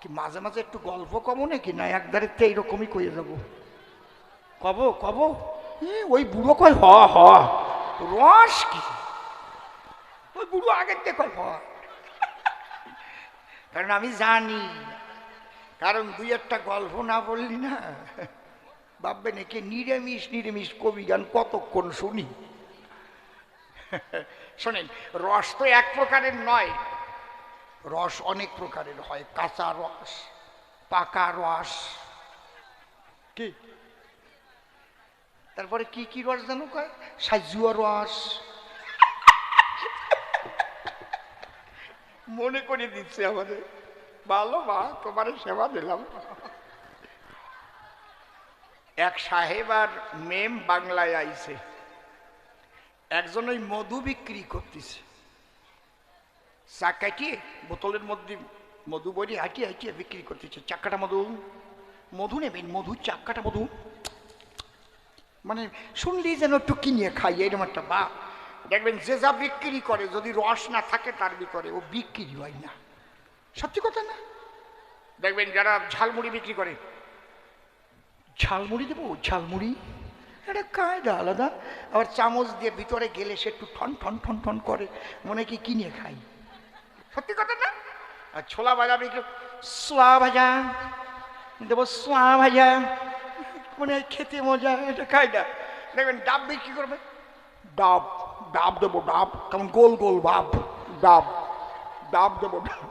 কি মাঝে মাঝে একটু গল্প কমো নাকি? না একদারে তো এইরকমই কয়ে যাব কব কব? ওই বুড়ো কয়, হ হ। রস কি? ওই বুড়ো আগের থেকে কয় হ। কারণ আমি জানি। কারণ দুই একটা গল্প না বললি না। ভাববে নাকি নিরামিষ নিরামিষ কবি গান কতক্ষণ শুনি? শোনেন, রস তো এক প্রকারের নয়। রস অনেক প্রকারের হয়, কাঁচা রস, পাকা রস। কি? তারপরে কি কি রস জানো কয়? সাজুয়া রস। মনে করে দিচ্ছে আমাদের। ভালো মা, তোমার সেবা দিলাম। এক সাহেব আর মেম বাংলায় আইছে। একজন ওই মধু বিক্রি করতেছে। চা কাটিয়ে বোতলের মধ্যে মধু বড়ি হাঁটিয়ে হাঁটিয়ে বিক্রি করতেছে। চাক্কাটা মধু। মধু নেবেন? মধু, চাক্কাটা মধু। মানে শুনলি যেন একটু কিনিয়ে খাই এরকম একটা বা দেখবেন, যে যা বিক্রি করে, যদি রস না থাকে তার ভিতরে, ও বিক্রি হয় না। সত্যি কথা না? দেখবেন, যারা ঝালমুড়ি বিক্রি করে, ঝালমুড়ি দেবো? ঝালমুড়ি? এটা কায়দা আলাদা। আবার চামচ দিয়ে ভিতরে গেলে সে একটু ঠন ঠন ঠন ঠন করে, মনে কি কিনে খাই। আর ছোলা ভাজা বিক্রি সোয়া ভাজা দেবো সোয়া ভাজা। মানে খেতে মজা, এটা কায়দা দেখবেন ডাব বিক্রি করবে। ডাব ডাব দেবো, ডাব। কেমন গোল গোল ভাব, ডাব ডাব দেবো, ডাব।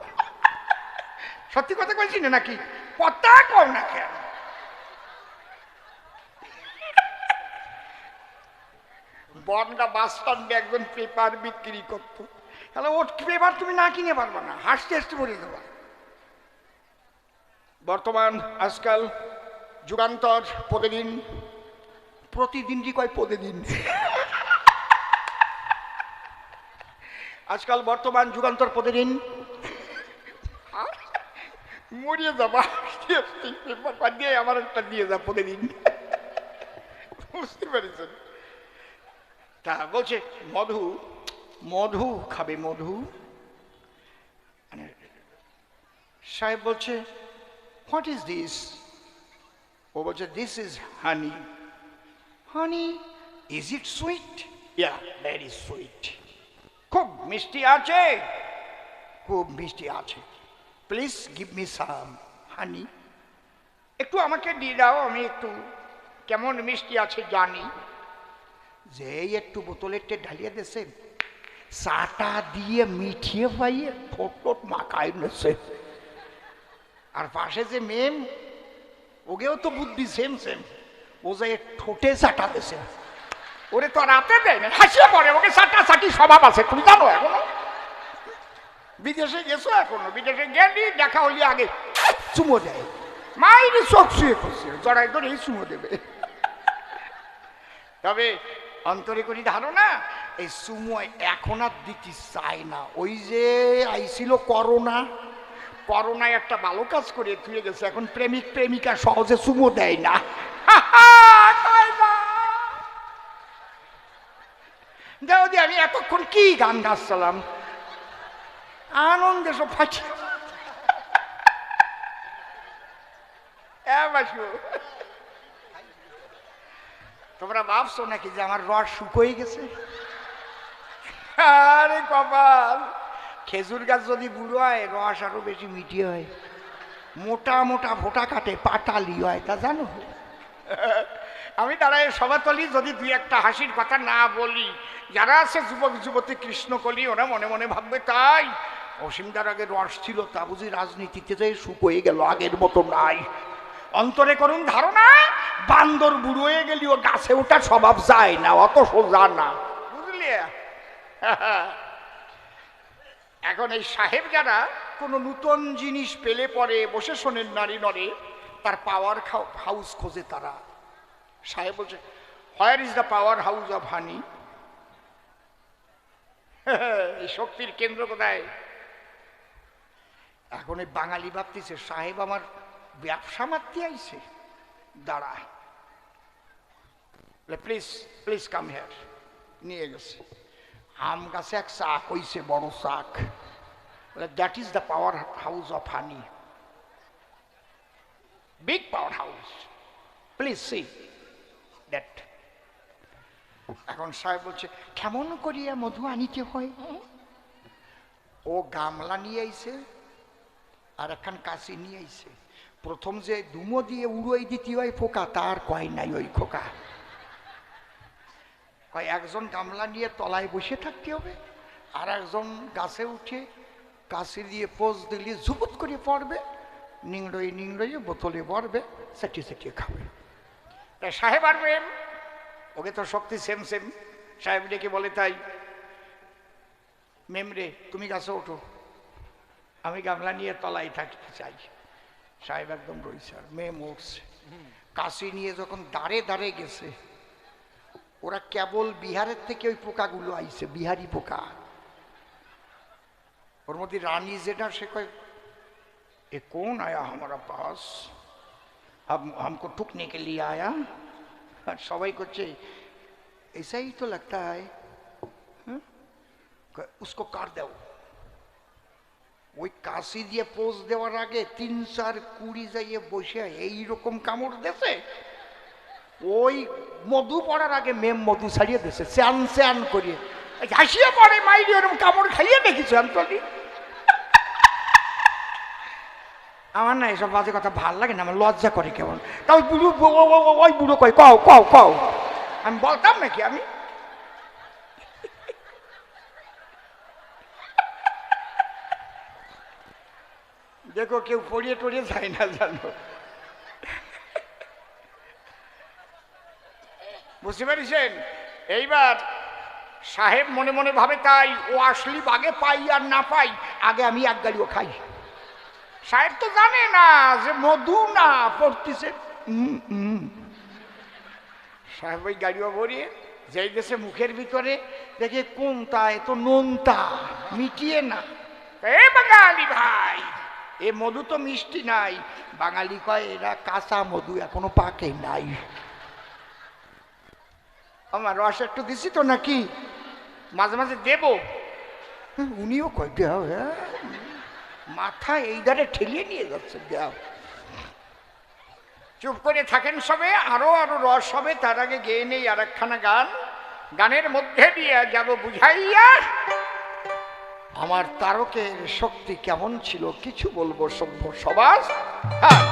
সত্যি কথা বলছি না নাকি? কথা কম না কেন? বনগা বাস স্ট্যান্ডে একজন পেপার বিক্রি করতো। তাহলে ওর পেপার তুমি না কিনে পারবে না। হাসতে হাসতে বলে দেবা। বর্তমান আজকাল যুগান্তর প্রতিদিন। প্রতিদিন কি কয় প্রতিদিন? আজকাল বর্তমান যুগান্তর প্রতিদিন। মরিয়ে যাবা। পেপার দিয়ে আমার একটা দিয়ে যা প্রতিদিন। বুঝতে পেরেছেন? তা বলছে মধু মধু খাবে, মধু। মানে সাহেব বলছে হোয়াট ইজ দিস ও বলছে this is honey honey is it sweet yeah very sweet খুব মিষ্টি আছে? খুব মিষ্টি আছে। Please give me some honey একটু আমাকে দিয়ে দাও, আমি একটু কেমন মিষ্টি আছে জানি। যেই একটু বোতলেরটে ঢালিয়ে দিয়েছে চাটা দিয়ে মিঠিয়ে পাইয়ে ঠোঁট মাখাই নেছে আর পাশে যে মেম ওগেও তো বুদ্ধি সেম সেম ও যে ঠোঁটে চাটা দিছে ওরে তো রাতে দেয় না হাসিয়ে পড়ে ওকে চাটা চাটি স্বভাব আছে তুমি জানো এখনও বিদেশে গেছো এখনও বিদেশে গেলি দেখা হলি আগে চুমো দেয় মাইরে চোখ শুয়ে করছে জড়াই ধরে চুমো দেবে তবে অন্তরে করি ধারণা, এই সুমো এখন আর দিতে চাই না। ওই যে আইছিল করোনা, করোনায় একটা ভালো কাজ করে তুলে গেছে, এখন প্রেমিক, প্রেমিকা সহজে সুমো দেয় না। দাও আমি এতক্ষণ কি গান গাচ্ছিলাম? আনন্দে সব ফাঁকি হ্যাঁ বাসু তোমরা ভাবছ নাকি যে আমার রস শুকোই গেছে? আরে কপাল। খেজুর গাছ যদি বুড়ো হয় রস আরও বেশি মিটি হয়। মোটা মোটা ভোটা কাটে পাটালি হয় তা জানো? আমি দাঁড়ায় সবাতলি যদি দুই একটা হাসির কথা না বলি যারা আছে যুবক যুবতী কৃষ্ণকলি ওরা মনে মনে ভাববে তাই। অসীমদার আগে রস ছিল তা বুঝি রাজনীতিতে যে শুকোয়ে গেল আগের মতো নাই। অন্তরে করুন ধারণা বান্দর বুড়ো হয়ে গেলেও গাছে ওঠার স্বভাব যায় না, অত সোজা না। বুঝলি? এখন এই সাহেব যারা কোনো নূতন জিনিস পেলে পরে বসে শোনেন নারী নরে, তার পাওয়ার হাউস খোঁজে তারা। সাহেব বলছে where is the powerhouse of honey এই শক্তির কেন্দ্র কোথায়? এখন এই বাঙালি ভাবতেছে, সাহেব আমার ব্যবসা মারতে আইছে। দাঁড়ায়। প্লিজ প্লিজ কাম হেয়ার নিয়ে গেছে। আম গাছে এক চাক হইছে, বড় চাক that is the powerhouse of honey big powerhouse please see that এখন সাহেব বলছে, কেমন করিয়া মধু আনিতে হয়? ও গামলা নিয়ে আইছে আর একখান কাশি নিয়ে আইছে। প্রথম যে দুমো দিয়ে উড়োই দিতে হয় ফোকা, তার কয় নাই ওই খোকা কয়, একজন গামলা নিয়ে তলায় বসে থাকতে হবে, আর একজন গাছে উঠে কাশি দিয়ে পোজ দিলে, ঝুপুত করে পড়বে নিংড়ই নিংড়ই বোতলে পড়বে সেটিয়ে সেটিয়ে খাবে। তা সাহেব আর ওকে তো শক্তি সেম সেম, সাহেব ডেকে বলে তাই মেমরে তুমি গাছে ওঠো, আমি গামলা নিয়ে তলায় থাকতে চাই। সাহেব একদম রয়েছে আর মেম উঠছে কাশি নিয়ে যখন দাঁড়ে দাঁড়ে গেছে ওরা কেবল বিহারের থেকে ওই পোকাগুলো আইছে বিহারি পোকা ওর মধ্যে রানী যেটা সে কয় ये कौन आया हमारा पास हम हमको ठुकने के लिए आया আর সবাই করছে ऐसा ही तो लगता है हाँ? কয়, उसको কাট দাও ওই কাশি দিয়ে পোজ দেওয়ার আগে তিন, চার, কুড়ি যাইয়ে বসে এইরকম কামড় দেশে ওই মধু পড়ার আগে মেম মধু ছাড়িয়ে দেশে স্যান স্যান করিয়ে। এই হাসিয়ে পড়ে, মাইরি ওরকম কামড় খাইয়ে দেখিস অন্তলি আমার না এসব বাজে কথা ভালো লাগে না, আমার লজ্জা করে কেমন। তা ওই বুড়ো ওই বুড়ো কয়, কও কও কও। আমি বলতাম নাকি আমি? দেখো কেউ পড়িয়ে টড়িয়ে যায় না জানো। বুঝতে পেরেছেন? এইবার সাহেব মনে মনে ভাবে তাই, ও আসলি বাগে পাই আর না পাই, আগে আমি এক গাড়িও খাই। সাহেব তো জানে না যে মধু না পড়তেছে। সাহেব ওই গাড়িও ভরিয়ে যেই দেশে মুখের ভিতরে দেখে কোনটা এ তো নোনতা, মিটিয়ে না। এ বাঙালি ভাই! এ মধু তো মিষ্টি নাই। বাঙালি কয় এরা কাঁচা মধু এখনও পাকে নাই। আমার রস একটু দিছি তো নাকি? মাঝে মাঝে দেবো। হ্যাঁ, উনিও কয় দেও হ্যাঁ। মাথা এই ধারে ঠেলিয়ে নিয়ে যাচ্ছে দেও। চুপ করে থাকেন সবে আরও আরও রস হবে। তার আগে গেয়ে নেই আর একখানা গান। গানের মধ্যে দিয়ে যাব বুঝাইয়া আমার তারকের শক্তি কেমন ছিল কিছু বলব সভ্য সমাজ হ্যাঁ।